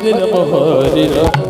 হরে রাম হরে রাম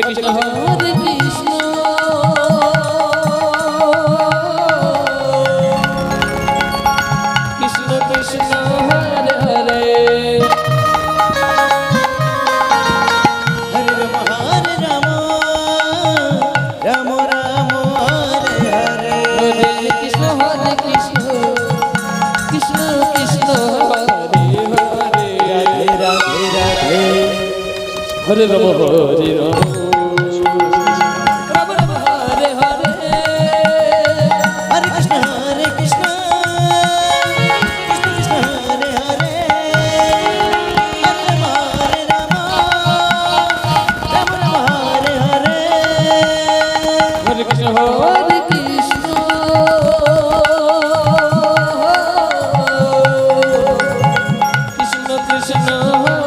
হরে কৃষ্ণ। হরে কৃষ্ণ। কৃষ্ণ কৃষ্ণ হরে হরে। হরে রাম হরে রাম। রাম রাম হরে হরে। হরে কৃষ্ণ হরে কৃষ্ণ। কৃষ্ণ কৃষ্ণ হরে হরে। রাধে রাধে রাধে। হরে রাম হরে রাম রাম। কৃষ্ণ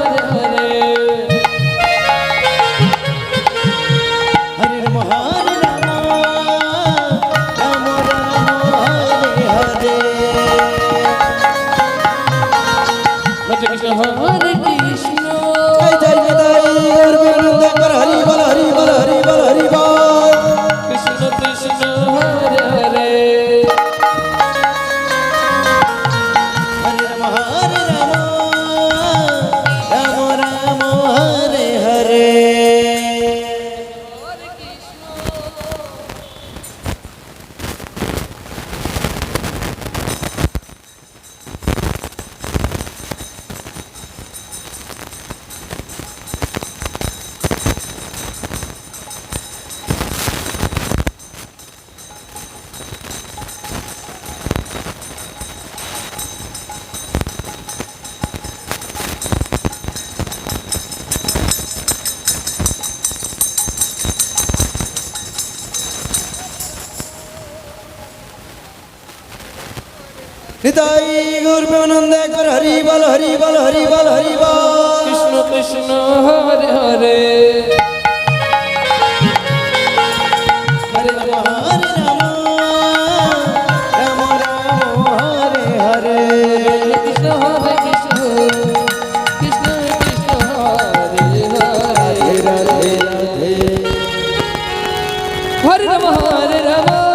নিতাই গৌর প্রেমানন্দ কর হরি বল হরি বল হরি বল হরি বল। Krishna Krishna Hare Hare. Hare Rama Hare Rama